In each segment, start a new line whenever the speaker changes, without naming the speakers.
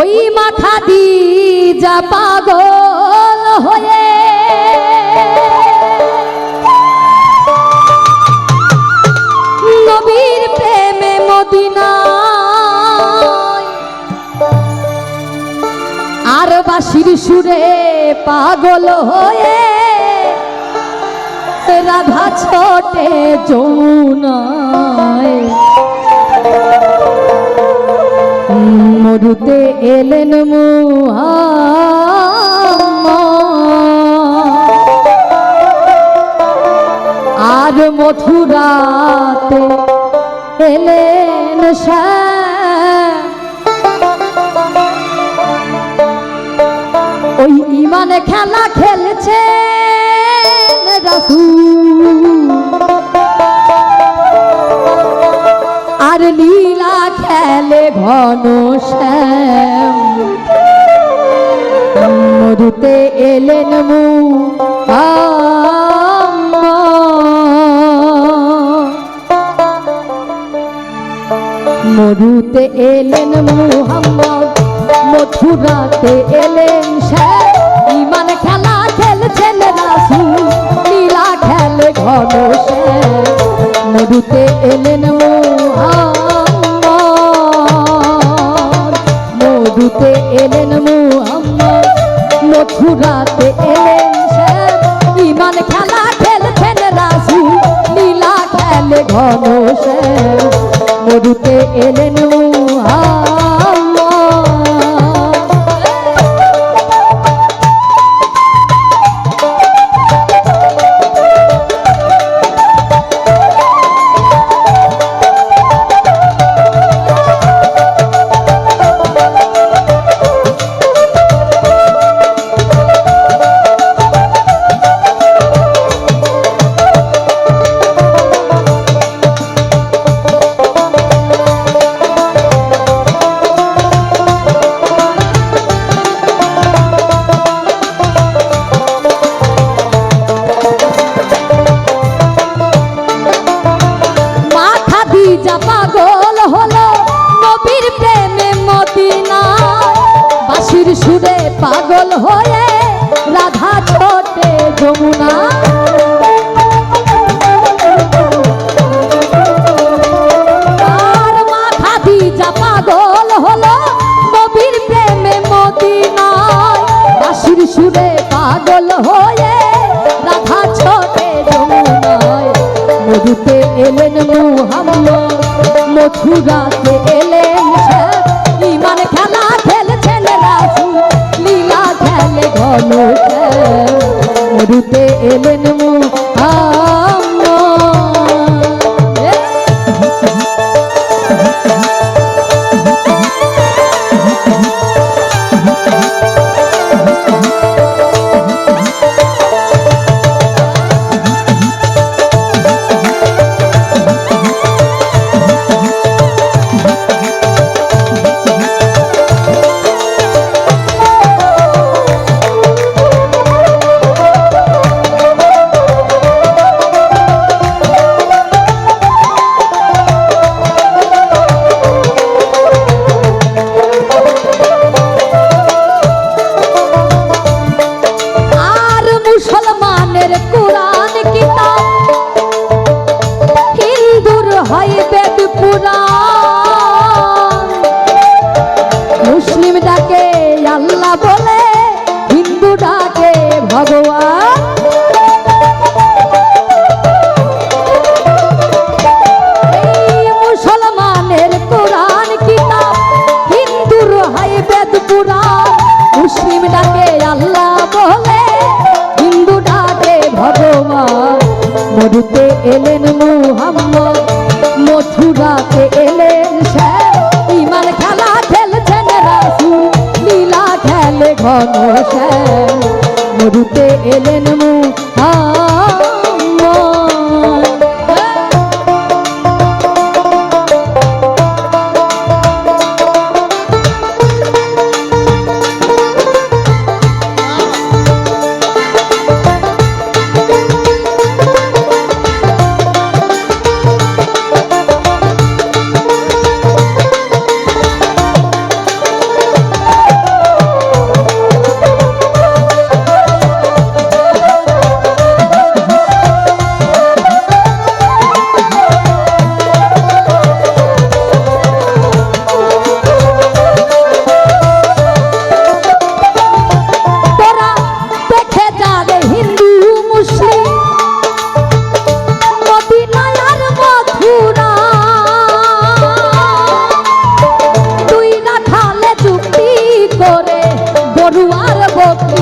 ওই মাথা দি যা পাগল হয়ে। নবীর প্রেমে মদিনা আর বাসির সুরে পাগল হয়ে রাধা ছোটে যৌনায় মরুতে এলেন আর মথুরাতে এলেন ওই ইমানে খেলা খেলছে আর লীলা খেলে ঘন শ্যাম। মরুতে এলেন মু মরুতে এলেন মুহাম্মদ মথুরাতে এলেন শ্যাম। ইমান খেলা খেলছেন রাসুল, লীলা খেলে ঘন শ্যাম। মরুতে এলেন এলেন মুহাম্মদ। মথুরাতে এলেন ইমান খেলা খেলছেন রাসু লীলা খেলে ঘন মরুতে এলেন মুহাম্মদ। পাগল হয়ে রাধা ছোটে যমুনা। পাগল সুরে পাগল হয়ে রাধা ছোটে এলেন মুহাম্মদ, মথুরাতে এলেন মধুতে এলেন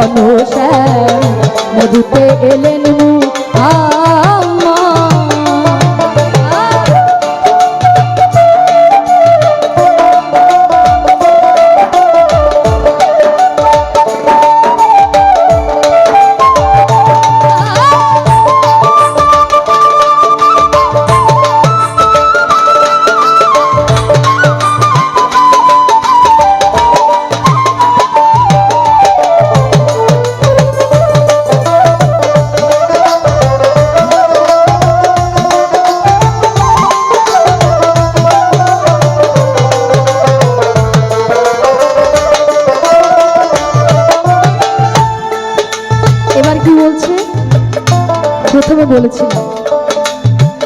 ঘন শ্যাম মরুতে এলেন মুহাম্মদ প্রথমে বলেছিলাম,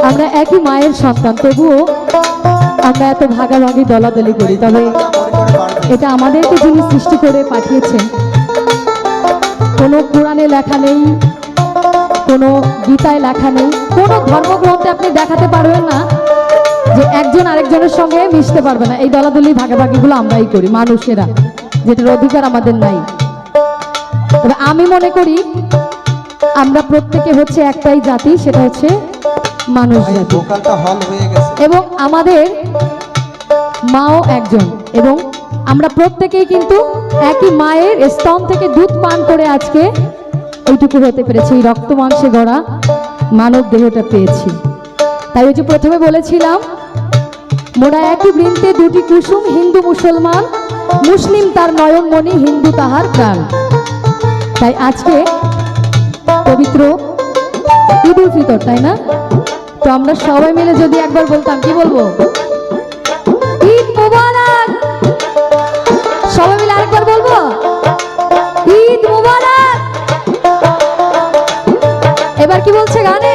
আমরা একই মায়ের সন্তান, তবুও আমরা এত ভাগাভাগি, দলাদলি করি। তবে এটা আমাদেরকে যিনি সৃষ্টি করে পাঠিয়েছেন, কোনো কোরআনে লেখা নেই, কোনো গীতায় লেখা নেই, কোনো ধর্মগ্রন্থে আপনি দেখাতে পারবেন না যে একজন আরেকজনের সঙ্গে মিশতে পারবে না। এই দলাদলি, ভাগাভাগিগুলো আমরাই করি, মানুষেরা, যেটার অধিকার আমাদের নাই। তবে আমি মনে করি আমরা প্রত্যেকে হচ্ছে একটাই জাতি সেটা হচ্ছে মানুষ জাতি। এবং আমাদের মাও একজন। এবং আমরা প্রত্যেকেই কিন্তু একই মায়ের স্তন থেকে দুধ পান করে আজকে এইটুকু হতে পেরেছি। এই রক্ত মাংসে গড়া মানব দেহটা পেয়েছি। তাই ওই যে প্রথমে বলেছিলাম মোরা একই বৃন্তে দুটি কুসুম হিন্দু মুসলমান মুসলিম তার নয়নমণি হিন্দু তাহার প্রাণ। তাই আজকে পবিত্র ঈদ উল ফিতর, তাই না? তো আমরা সবাই মিলে যদি একবার বলতাম, কি বলব? ঈদ সবাই মিলে আরেকবার বলব? ঈদ এবার কি বলছে গানে?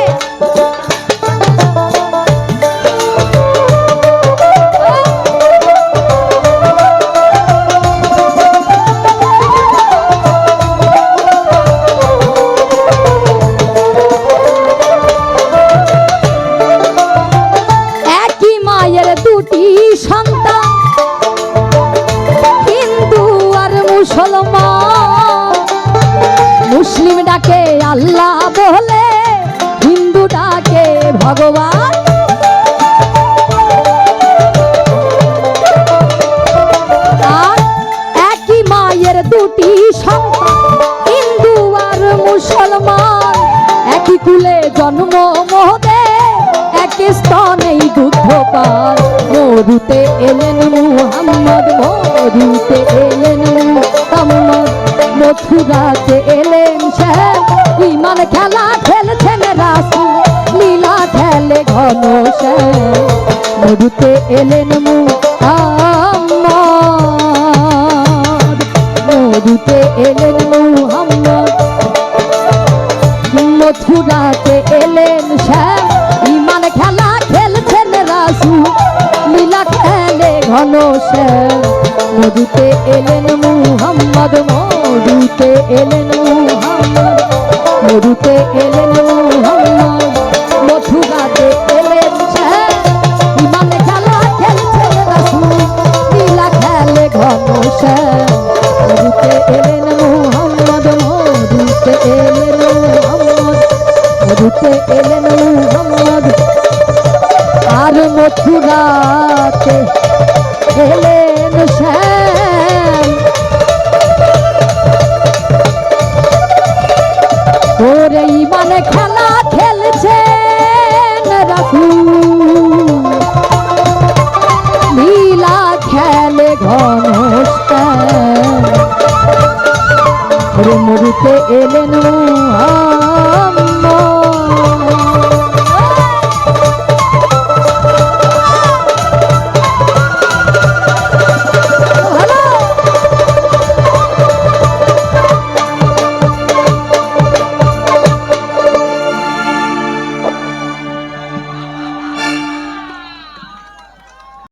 জন্ম মোদে এক স্তনেই দুধ পান মরুতে এলেন মুহাম্মদ, মরুতে এলেন মুহাম্মদ। মথুরাতে এলেন শ্যাম ইমান খেলা খেলছেন রাসূল, লীলা খেলে ঘন শ্যাম। মরুতে এলেন মুহাম্মদ মথুরাতে এলেন শ্যাম ইমান খেলা খেলছেন রাসু লীলা খেলে ঘন শ্যাম মধুতে এলেন মুহাম্মদ মধুতে এলেন মুহাম্মদ। মধুতে এলেন মুহাম্মদ। খেলা খেলছেন রাসূল লীলা খেলে ওরে মরুতে এলেন